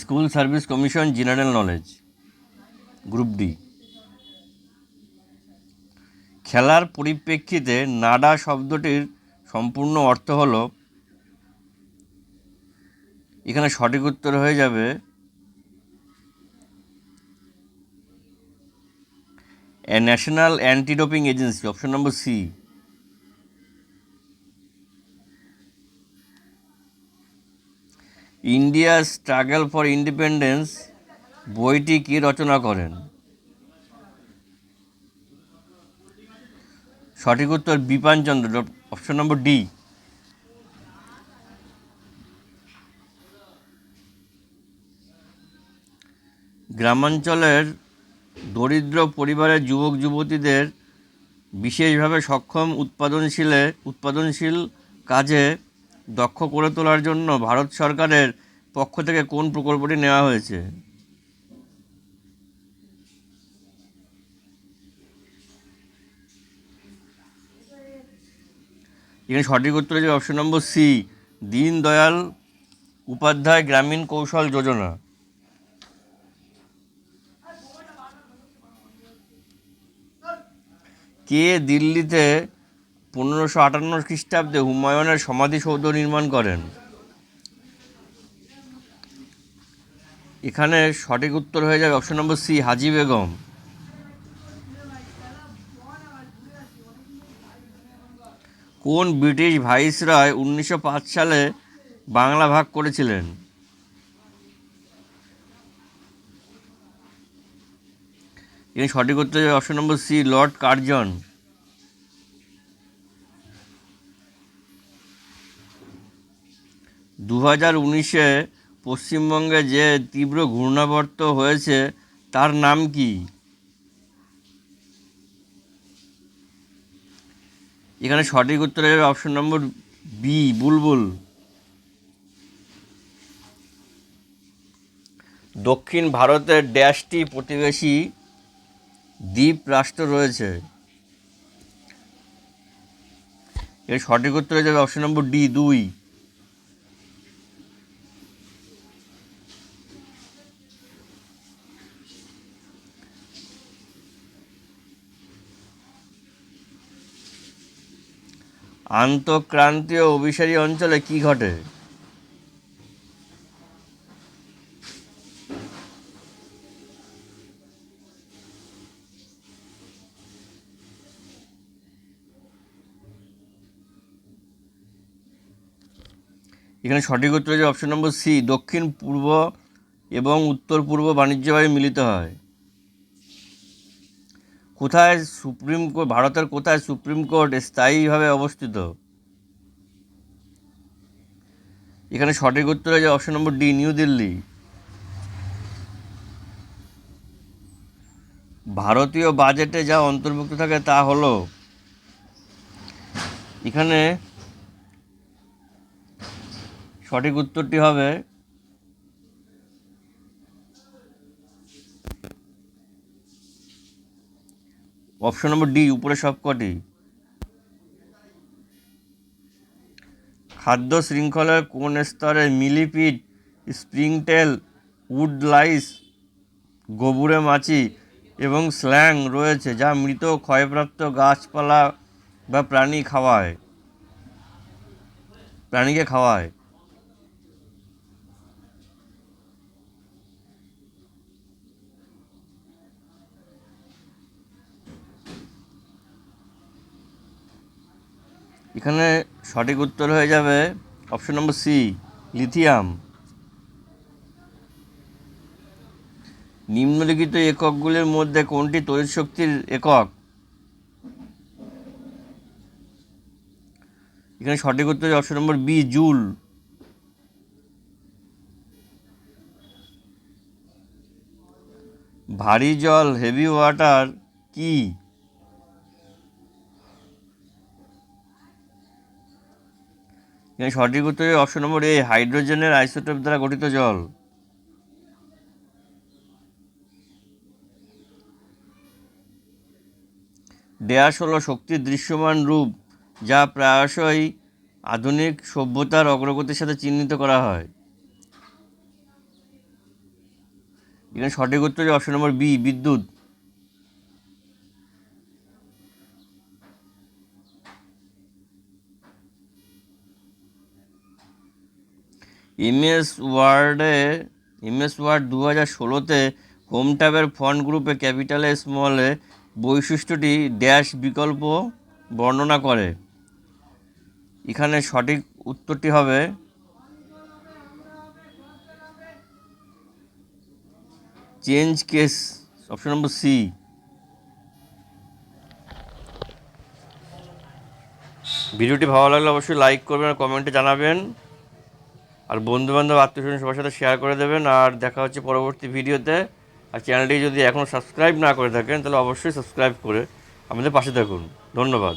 School service commission general knowledge, group D. খেলার পরিপ্রেক্ষিতে নাডা শব্দটির সম্পূর্ণ অর্থ হলো, এখানে সঠিক উত্তর হয়ে যাবে national anti doping agency option number C India struggle for independence বইটি কে রচনা করেন? সঠিক উত্তর Bipan Chandra option number D. গ্রামাঞ্চলের দরিদ্র পরিবারের যুবক যুবতীদের বিশেষভাবে সক্ষম উৎপাদনশীলে উৎপাদনশীল কাজে দক্ষ করে তোলার জন্য ভারত সরকারের পক্ষ থেকে কোন প্রকল্পটি নেওয়া হয়েছে? এখানে সঠিক উত্তর হচ্ছে option number C Deendayal Upadhyaya গ্রামীণ কৌশল যোজনা। কে দিল্লিতে পনেরোশো আটান্ন খ্রিস্টাব্দে হুমায়ুনের সমাধিসৌধ নির্মাণ করেন। এখানে সঠিক উত্তর হয়ে যাবে option number C, Haji Begum. কোন ব্রিটিশ ভাইসরয় উনিশশো পাঁচ সালে বাংলা ভাগ করেছিলেন? এখানে সঠিক উত্তর option number C, lord Curzon. দু হাজার উনিশে পশ্চিমবঙ্গে যে তীব্র ঘূর্ণাবর্ত হয়েছে, তার নাম কি? এখানে সঠিক উত্তর হবে অপশন নম্বর বি, বুলবুল। দক্ষিণ ভারতের ড্যাশটি প্রতিবেশী দ্বীপ রাষ্ট্র রয়েছে। এর সঠিক উত্তর যাবে অপশন নম্বর ডি, দুই। আন্তঃক্রান্তীয় অভিসারী অঞ্চলে কি ঘটে? এখানে সঠিক উত্তর হচ্ছে অপশন নম্বর সি দক্ষিণ পূর্ব এবং উত্তর পূর্ব বাণিজ্য বায়ু মিলিত হয়। কোথায় সুপ্রিম কোর্ট ভারতের কোথায় সুপ্রিম কোর্ট স্থায়ীভাবে অবস্থিত? এখানে সঠিক উত্তর হচ্ছে option number D New Delhi ভারতীয় বাজেটে যা অন্তর্ভুক্ত থাকে তা হলো, এখানে সঠিক উত্তরটি হবে অপশন নম্বর ডি, উপরে সবকটি খাদ্য শৃঙ্খলার কোন স্তরে মিলিপিড স্প্রিংটেল উডলাইস গোবুরে মাছি এবং স্ল্যাং রয়েছে যা মৃত ক্ষয়প্রাপ্ত গাছপালা বা প্রাণী খাওয়ায়, প্রাণীকে খাওয়ায়। এখানে সঠিক উত্তর হয়ে যাবে অপশন নম্বর সি, লিথিয়াম। নিম্নলিখিত এককগুলির মধ্যে কোনটি তড়িৎ শক্তির একক? এখানে সঠিক উত্তর অপশন নম্বর বি, জুল। ভারী জল, হেভি ওয়াটার কি? এখানে সঠিক উত্তর অপশন নম্বর এ হাইড্রোজেনের আইসোটোপ দ্বারা গঠিত জল। ড্যাশ হলো শক্তির দৃশ্যমান রূপ, যা প্রায়শই আধুনিক সভ্যতার অগ্রগতির সাথে চিহ্নিত করা হয়। এখানে সঠিক উত্তর অপশন নম্বর বি বিদ্যুৎ। এমএস ওয়ার্ডে এমএস ওয়ার্ড দু হাজার ষোলোতে হোম ট্যাবের ফন্ট গ্রুপে ক্যাপিটালে স্মলে বৈশিষ্ট্যটি ড্যাশ বিকল্প বর্ণনা করে। এখানে সঠিক উত্তরটি হবে change case, option number C. ভিডিওটি ভালো লাগলে অবশ্যই লাইক করবেন আর কমেন্টে জানাবেন। আর বন্ধুবান্ধব আত্মীয় সবার সাথে শেয়ার করে দেবেন। আর দেখা হচ্ছে পরবর্তী ভিডিওতে। আর চ্যানেলটি যদি এখনও সাবস্ক্রাইব না করে থাকেন, তাহলে অবশ্যই সাবস্ক্রাইব করে আমাদের পাশে থাকুন। ধন্যবাদ।